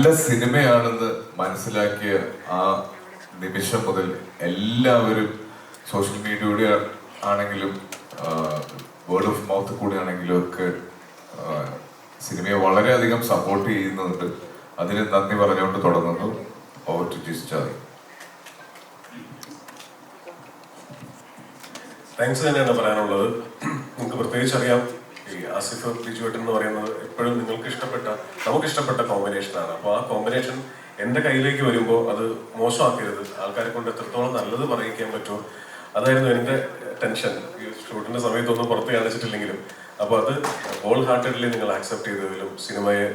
നല്ല സിനിമയാണെന്ന് മനസ്സിലാക്കിയ ആ നിമിഷം മുതൽ എല്ലാവരും സോഷ്യൽ മീഡിയയുടെ ആണെങ്കിലും വേർഡ് ഓഫ് മൗത്ത് കൂടെ ആണെങ്കിലും ഒക്കെ സിനിമയെ വളരെയധികം സപ്പോർട്ട് ചെയ്യുന്നുണ്ട്. അതിന് നന്ദി പറഞ്ഞുകൊണ്ട് തുടങ്ങുന്നു. ഓവർ ടു ജിസ്റ്റായി താങ്ക്സ് തന്നെയാണ് പറയാനുള്ളത്. നിങ്ങൾക്ക് പ്രത്യേകിച്ച് അറിയാം ഈ ആസിഫ് ബിജുവേട്ടൻ എന്ന് പറയുന്നത് എപ്പോഴും നിങ്ങൾക്ക് ഇഷ്ടപ്പെട്ട നമുക്ക് ഇഷ്ടപ്പെട്ട കോമ്പിനേഷൻ ആണ്. അപ്പോൾ ആ കോമ്പിനേഷൻ എന്റെ കയ്യിലേക്ക് വരുമ്പോൾ അത് മോശമാക്കരുത്. ആൾക്കാരെ കൊണ്ട് എത്രത്തോളം നല്ലത് പറയിക്കാൻ പറ്റുമോ അതായിരുന്നു എന്റെ ടെൻഷൻ. ഷൂട്ടിന്റെ സമയത്തൊന്നും പുറത്ത് കാണിച്ചിട്ടില്ലെങ്കിലും. അപ്പോൾ അത് ഹോൾ ഹാർട്ടഡ്ലി നിങ്ങൾ ആക്സെപ്റ്റ് ചെയ്തതിലും സിനിമയെ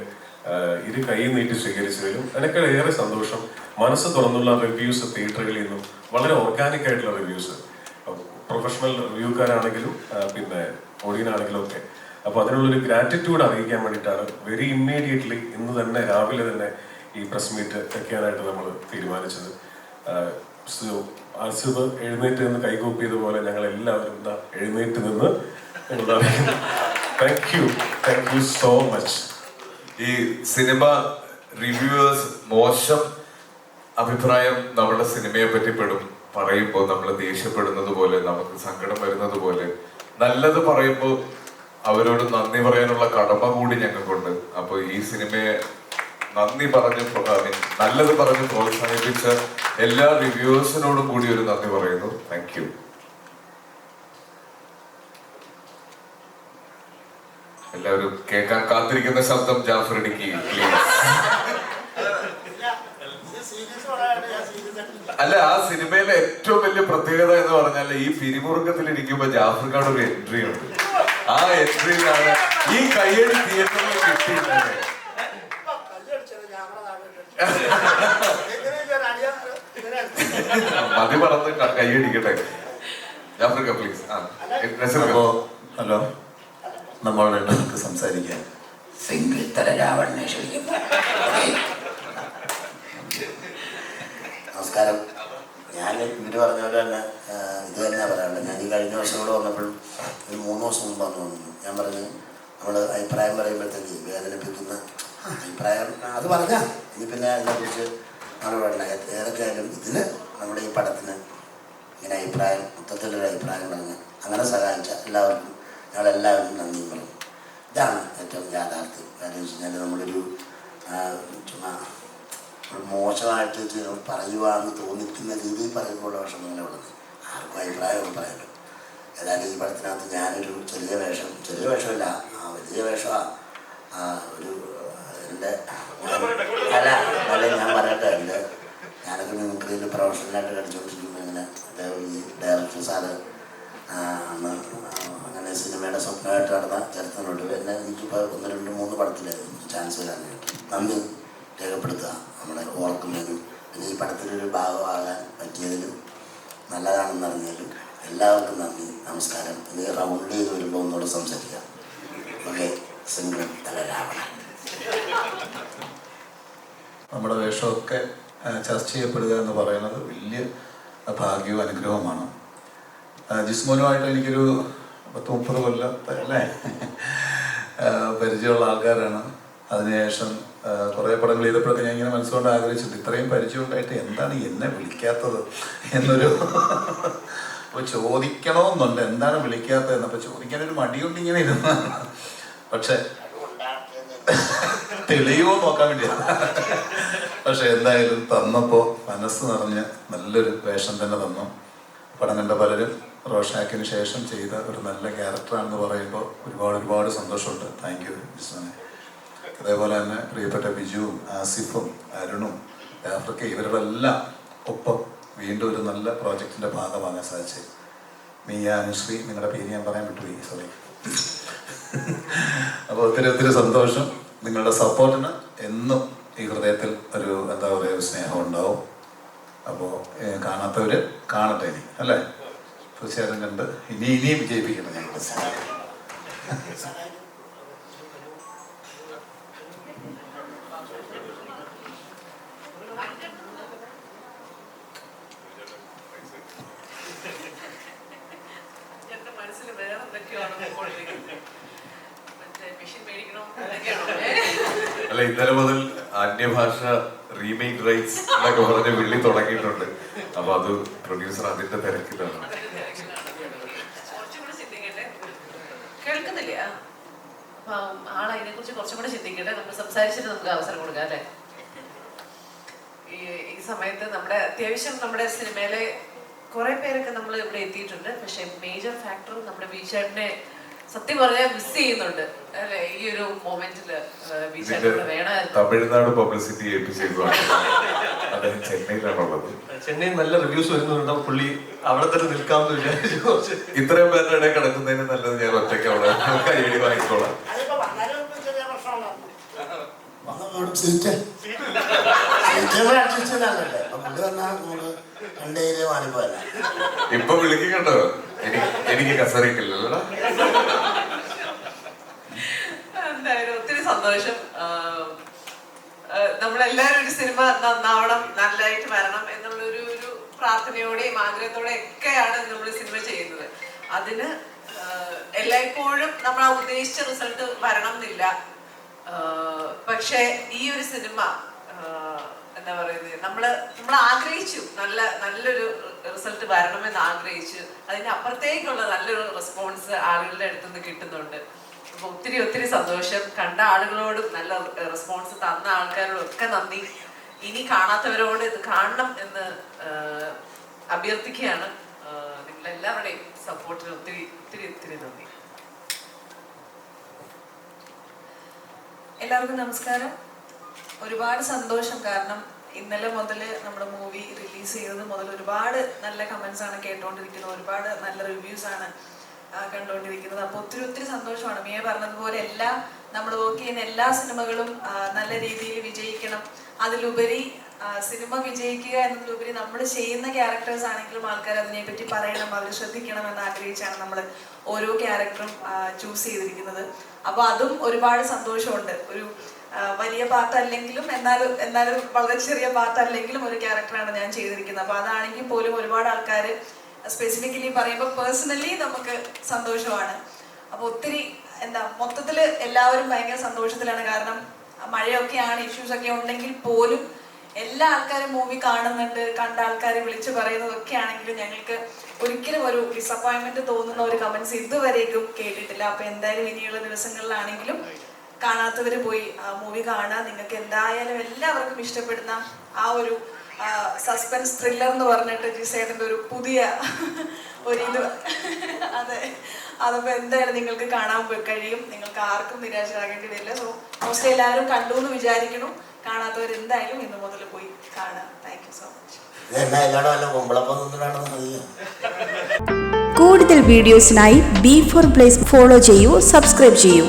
ഇരു കൈ നീട്ടി സ്വീകരിച്ചതിലും എനിക്ക് ഏറെ സന്തോഷം. മനസ്സ് തുറന്നുള്ള റിവ്യൂസ് തിയേറ്ററുകളിൽ നിന്നും വളരെ ഓർഗാനിക് ആയിട്ടുള്ള റിവ്യൂസ് പ്രൊഫഷണൽ റിവ്യൂക്കാരാണെങ്കിലും പിന്നെ ഓഡിയൻ ആണെങ്കിലും ഒക്കെ. അപ്പൊ അതിനുള്ളൊരു ഗ്രാറ്റിറ്റ്യൂഡ് അറിയിക്കാൻ വേണ്ടിയിട്ടാണ് വെരി ഇമ്മീഡിയറ്റ്ലി ഇന്ന് തന്നെ രാവിലെ തന്നെ ഈ പ്രസ് മീറ്റ് വെക്കാനായിട്ട് നമ്മൾ തീരുമാനിച്ചത്. ആസിഫ് എഴുന്നേറ്റ് നിന്ന് കൈകൂപ്പിയതുപോലെ ഞങ്ങൾ എല്ലാവരും എന്താ എഴുന്നേറ്റ് നിന്ന് thank you thank you so much ഈ സിനിമ റിവ്യൂവേഴ്സ് മോശം അഭിപ്രായം നമ്മുടെ സിനിമയെ പറ്റി പെടും പറയുമ്പോൾ നമ്മൾ ദേഷ്യപ്പെടുന്നത് പോലെ നമുക്ക് സങ്കടം വരുന്നത് പോലെ നല്ലത് പറയുമ്പോൾ അവരോട് നന്ദി പറയാനുള്ള കടമ കൂടി ഞങ്ങൾക്കുണ്ട്. അപ്പൊ ഈ സിനിമയെ നന്ദി പറഞ്ഞ് നല്ലത് പറഞ്ഞ് പ്രോത്സാഹിപ്പിച്ച എല്ലാ റിവ്യൂവേഴ്സിനോടും കൂടി ഒരു നന്ദി പറയുന്നു. താങ്ക് യു എല്ലാവരും കേൾക്കാൻ കാത്തിരിക്കുന്ന ശബ്ദം ജാഫർ ഇടുക്കി അല്ല ആ സിനിമയിലെ ഏറ്റവും വലിയ പ്രത്യേകത എന്ന് പറഞ്ഞാൽ ഈ പിരിമുറുക്കത്തിൽ ഇരിക്കുമ്പോ ജാഫർക്കാട് ഒരു എൻട്രി ഉണ്ട്. ആ എൻട്രിയിലാണ് ഈ കയ്യടി തിയേറ്ററിൽ കിട്ടിയിട്ടുള്ളത് മതി പറഞ്ഞ് ക- കയ്യടിക്കട്ടെ. ജാഫർക്ക പ്ലീസ് ഹലോ നമ്മൾ രണ്ടുപേർക്ക് സംസാരിക്കാം. സിംഗിൾ തല രാവണനെ ക്ഷണിക്കുന്നു നമസ്കാരം. ഞാൻ ഇവർ പറഞ്ഞ പോലെ തന്നെ ഇത് തന്നെ പറയാനുള്ളത്. ഞാൻ ഈ കഴിഞ്ഞ വർഷം കൂടെ വന്നപ്പോഴും ഒരു മൂന്ന് ദിവസം മുമ്പ് വന്നു വന്നു. ഞാൻ പറഞ്ഞു നമ്മൾ അഭിപ്രായം പറയുമ്പോഴത്തേക്ക് വേദനിപ്പിക്കുന്ന അഭിപ്രായം അത് പറഞ്ഞാൽ ഇനി പിന്നെ അതിനെക്കുറിച്ച് നമ്മൾ പറയണ്ട ഏ- ഏതൊക്കെയായാലും ഇതിന് നമ്മുടെ ഈ പടത്തിന് ഇങ്ങനെ അഭിപ്രായം മൊത്തത്തിലൊരു അഭിപ്രായം പറഞ്ഞ് അങ്ങനെ സഹായിച്ച എല്ലാവർക്കും ഞങ്ങളെല്ലാവരും നന്ദിയും പറഞ്ഞു. ഇതാണ് ഏറ്റവും യാഥാർത്ഥ്യം. കാര്യം വെച്ച് കഴിഞ്ഞാൽ നമ്മളൊരു ചുമ്മാ ഒരു മോശമായിട്ട് പറയുവാന്ന് തോന്നിക്കുന്ന രീതിയിൽ പറയുമ്പോൾ വിഷമങ്ങളെ ഉള്ളത്. ആർക്കും അഭിപ്രായം പറയാമല്ലോ ഏതായാലും ഈ പടത്തിനകത്ത് ഞാനൊരു ചെറിയ വേഷം ചെറിയ വേഷമല്ല ആ വലിയ വേഷമാണ് ഒരു എന്റെ അല്ല അല്ല ഞാൻ പറയട്ടെ എന്റെ ഞാനൊക്കെ മിമിക്രിയിൽ പ്രൊഫഷണലായിട്ട് കളിച്ചുകൊണ്ടിരിക്കുമ്പോൾ ഇങ്ങനെ അദ്ദേഹം ഈ ഡയറക്ടർ സാറ് അന്ന് അങ്ങനെ സിനിമയുടെ സ്വപ്നമായിട്ട് നടന്ന ചരിത്രമുണ്ട് എന്നെ എനിക്കിപ്പോൾ ഒന്ന് രണ്ട് മൂന്ന് പടത്തിലായിരുന്നു ചാൻസ് വരാൻ വേണ്ടി നന്ദി രേഖപ്പെടുത്തുക. നമ്മളെ ഓർക്കുന്നതിനും പിന്നെ ഈ പടത്തിലൊരു ഭാഗമാകാൻ പറ്റിയതിലും നല്ലതാണെന്ന് അറിഞ്ഞതിലും എല്ലാവർക്കും നന്ദി നമസ്കാരം. ഇത് റൗണ്ട് ചെയ്ത് വരുമ്പോൾ ഒന്നുകൂടെ സംസാരിക്കാം. ഓക്കെ തല രാവണ നമ്മുടെ വേഷമൊക്കെ ചർച്ച ചെയ്യപ്പെടുക എന്ന് പറയുന്നത് വലിയ ഭാഗ്യവും അനുഗ്രഹവുമാണ്. ജിസ്മോനുമായിട്ട് എനിക്കൊരു പത്ത് മുപ്പത് കൊല്ലം അല്ലേ? പരിചയമുള്ള ആൾക്കാരാണ്. അതിനുശേഷം കുറേ പടങ്ങൾ ചെയ്തപ്പോഴൊക്കെ ഞാൻ ഇങ്ങനെ മനസ്സുകൊണ്ട് ആഗ്രഹിച്ചിട്ട് ഇത്രയും പരിചയമുണ്ടായിട്ട് എന്താണ് എന്നെ വിളിക്കാത്തത് എന്നൊരു അപ്പോൾ ചോദിക്കണമെന്നുണ്ട് എന്താണ് വിളിക്കാത്തത് എന്നപ്പോൾ ചോദിക്കാനൊരു മടിയുണ്ട് ഇങ്ങനെ ഇരുന്ന. പക്ഷെ തെളിയുമോ നോക്കാൻ വേണ്ടിയാണ് പക്ഷെ എന്തായാലും തന്നപ്പോൾ മനസ്സ് നിറഞ്ഞ് നല്ലൊരു വേഷം തന്നെ തന്നു. പടം കണ്ട പലരും റോഷാക്കിന് ശേഷം ചെയ്ത ഒരു നല്ല ക്യാരക്ടറാണെന്ന് പറയുമ്പോൾ ഒരുപാട് ഒരുപാട് സന്തോഷമുണ്ട്. താങ്ക് യു അതേപോലെ തന്നെ പ്രിയപ്പെട്ട ബിജുവും ആസിഫും അരുണും ആഫ്രിക്ക ഇവരുടെ എല്ലാം ഒപ്പം വീണ്ടും ഒരു നല്ല പ്രോജക്റ്റിന്റെ ഭാഗമാകാൻ സാധിച്ചത് മിയ അനുശ്രീ നിങ്ങളുടെ പേര് ഞാൻ പറയാൻ വിട്ടുപോയി സോറി അപ്പോൾ ഒത്തിരി ഒത്തിരി സന്തോഷം. നിങ്ങളുടെ സപ്പോർട്ടിന് എന്നും ഈ ഹൃദയത്തിൽ ഒരു എന്താ പറയുക സ്നേഹം ഉണ്ടാവും. അപ്പോൾ കാണാത്തവർ കാണട്ടെ ഇനി അല്ലേ? തീർച്ചയായിട്ടും കണ്ട് ഇനി ഇനിയും വിജയിപ്പിക്കണം ഞങ്ങൾ അല്ല ഇന്നലെ മുതൽ അന്യ അന്യഭാഷ റീമേക്ക് റൈറ്റ്സ് എന്നൊക്കെ പറഞ്ഞ് വിള്ളി തുടങ്ങിയിട്ടുണ്ട്. അപ്പൊ അത് പ്രൊഡ്യൂസർ അതിന്റെ തിരക്കിലാണ്. കേൾക്കുന്നില്ലേ? ആൾ അതിനെ കുറിച്ച് കുറച്ചും കൂടെ ചിന്തിക്കട്ടെ. നമ്മൾ സംസാരിച്ചിട്ട് നമുക്ക് അവസരം കൊടുക്കാം അല്ലെ? ഈ ഈ സമയത്ത് നമ്മുടെ അത്യാവശ്യം നമ്മുടെ സിനിമയിലെ കുറെ പേരൊക്കെ നമ്മൾ ഇവിടെ എത്തിയിട്ടുണ്ട്. പക്ഷെ മേജർ ഫാക്ടർ നമ്മുടെ ബീച്ചേട്ടനെ സത്യം പറഞ്ഞാൽ മിസ് ചെയ്യുന്നുണ്ട്. അല്ലെ ഈ ഒരു മൊമെന്റിൽ ഇതിന്റെ ബീച്ചേട്ടനെ തമിഴ്നാട് പബ്ലിസിറ്റി ഏൽപ്പിച്ചേക്കുവാണ് അദ്ദേഹം ചെന്നൈയിലാണുള്ളത്. ചെന്നൈയിൽ നല്ല റിവ്യൂസ് വരുന്നുണ്ട്. പുള്ളി അവിടെ തന്നെ നിൽക്കാമെന്ന് വിചാരിച്ചു. ഇത്രയും പേരുടെ ഇടയിൽ കിടക്കുന്നതിന് നല്ലത് ഞാൻ ഒറ്റയ്ക്ക് അവിടെ കൈയടി വാങ്ങിക്കോളാം. ഇപ്പൊ വിളിക്കണ്ടോ എനിക്ക് വന്നതോടും സീറ്റ് സീറ്റുകൾ adjust ചെയ്താലല്ലേ? അപ്പൊ പുള്ളി വന്നാ നമ്മൾ രണ്ടുപേരും അനുഭവമല്ല. ഇപ്പൊ വിളിക്കണ്ടോ എനിക്ക് എനിക്ക് കസറിക്കില്ലല്ലോ എന്തായാലും ഒത്തിരി സന്തോഷം. നമ്മളെല്ലാവരും ഒരു സിനിമ നന്നാവണം നല്ലതായിട്ട് വരണം എന്നുള്ളൊരു ഒരു പ്രാർത്ഥനയോടെയും ആഗ്രഹത്തോടെ ഒക്കെയാണ് നമ്മൾ സിനിമ ചെയ്യുന്നത്. അതിന് എല്ലായ്പ്പോഴും നമ്മൾ ആ ഉദ്ദേശിച്ച റിസൾട്ട് വരണം എന്നില്ല പക്ഷെ ഈ ഒരു സിനിമ എന്താ പറയുന്നത് നമ്മൾ നമ്മൾ ആഗ്രഹിച്ചു നല്ല നല്ലൊരു റിസൾട്ട് വരണമെന്ന് ആഗ്രഹിച്ചു. അതിന് അപ്പുറത്തേക്കുള്ള നല്ലൊരു റെസ്പോൺസ് ആളുകളുടെ അടുത്തുനിന്ന് കിട്ടുന്നുണ്ട്. അപ്പൊ ഒത്തിരി ഒത്തിരി സന്തോഷം. കണ്ട ആളുകളോടും നല്ല റെസ്പോൺസ് തന്ന ആൾക്കാരോടും ഒക്കെ നന്ദി. ഇനി കാണാത്തവരോട് ഇത് കാണണം എന്ന് അഭ്യർത്ഥിക്കുകയാണ്. നിങ്ങളെല്ലാവരുടെയും സപ്പോർട്ടിന് ഒത്തിരി ഒത്തിരി ഒത്തിരി നന്ദി. എല്ലാവർക്കും നമസ്കാരം. ഒരുപാട് സന്തോഷം കാരണം ഇന്നലെ മുതൽ നമ്മുടെ മൂവി റിലീസ് ചെയ്തത് മുതൽ ഒരുപാട് നല്ല കമൻസ് ആണ് കേട്ടുകൊണ്ടിരിക്കുന്നത് ഒരുപാട് നല്ല റിവ്യൂസ് ആണ് കണ്ടുകൊണ്ടിരിക്കുന്നത്. അപ്പോൾ ഒത്തിരി ഒത്തിരി സന്തോഷമാണ്. മിയ പറഞ്ഞതുപോലെ എല്ലാ നമ്മൾ വർക്ക് ചെയ്യുന്ന എല്ലാ സിനിമകളും നല്ല രീതിയിൽ വിജയിക്കണം. അതിലുപരി സിനിമ വിജയിക്കുക എന്നതിലുപരി നമ്മൾ ചെയ്യുന്ന ക്യാരക്ടേഴ്സ് ആണെങ്കിലും ആൾക്കാർ അതിനെപ്പറ്റി പറയണം അവർ ശ്രദ്ധിക്കണം എന്ന് ആഗ്രഹിച്ചാണ് നമ്മൾ ഓരോ ക്യാരക്ടറും ചൂസ് ചെയ്തിരിക്കുന്നത്. അപ്പോൾ അതും ഒരുപാട് സന്തോഷമുണ്ട്. ഒരു വലിയ പാർട്ട് അല്ലെങ്കിലും എന്നാലും എന്നാലും വളരെ ചെറിയ പാർട്ട് അല്ലെങ്കിലും ഒരു ക്യാരക്ടറാണ് ഞാൻ ചെയ്തിരിക്കുന്നത്. അപ്പോൾ അതാണെങ്കിൽ പോലും ഒരുപാട് ആൾക്കാർ സ്പെസിഫിക്കലി പറയുമ്പോൾ പേഴ്സണലി നമുക്ക് സന്തോഷമാണ്. അപ്പോൾ ഒത്തിരി എന്താ മൊത്തത്തിൽ എല്ലാവരും ഭയങ്കര സന്തോഷത്തിലാണ്. കാരണം മഴയൊക്കെയാണ് ഇഷ്യൂസ് ഒക്കെ ഉണ്ടെങ്കിൽ പോലും എല്ലാ ആൾക്കാരും മൂവി കാണുന്നുണ്ട് കണ്ട ആൾക്കാർ വിളിച്ചു പറയുന്നതൊക്കെ ആണെങ്കിലും ഞങ്ങൾക്ക് ഒരിക്കലും ഒരു ഡിസപ്പോയിൻമെന്റ് തോന്നുന്ന ഒരു കമന്റ്സ് ഇതുവരേക്കും കേട്ടിട്ടില്ല. അപ്പൊ എന്തായാലും ഇനിയുള്ള ദിവസങ്ങളിലാണെങ്കിലും കാണാത്തവര് പോയി മൂവി കാണാൻ നിങ്ങൾക്ക് എന്തായാലും എല്ലാവർക്കും ഇഷ്ടപ്പെടുന്ന ആ ഒരു സസ്പെൻസ് ത്രില്ലർ എന്ന് പറഞ്ഞിട്ട് ജിസേട്ടന്റെ ഒരു പുതിയ ഒരു ഇത്. അതെ. അതപ്പോ എന്തായാലും നിങ്ങൾക്ക് കാണാൻ പോയി കഴിയും. നിങ്ങൾക്ക് ആർക്കും നിരാശരാകേണ്ടി വരില്ല. സോ മോസ്റ്റ്ലി എല്ലാവരും കണ്ടു എന്ന് വിചാരിക്കണം കാണാത്തവർ എന്തായാലും ഇന്ന് മുതൽ പോയി കാണാം. താങ്ക് യു സോ മച്ച് കൂടുതൽ വീഡിയോസിനായി ബി ഫോർ പ്ലേസ് ഫോളോ ചെയ്യൂ സബ്സ്ക്രൈബ് ചെയ്യൂ.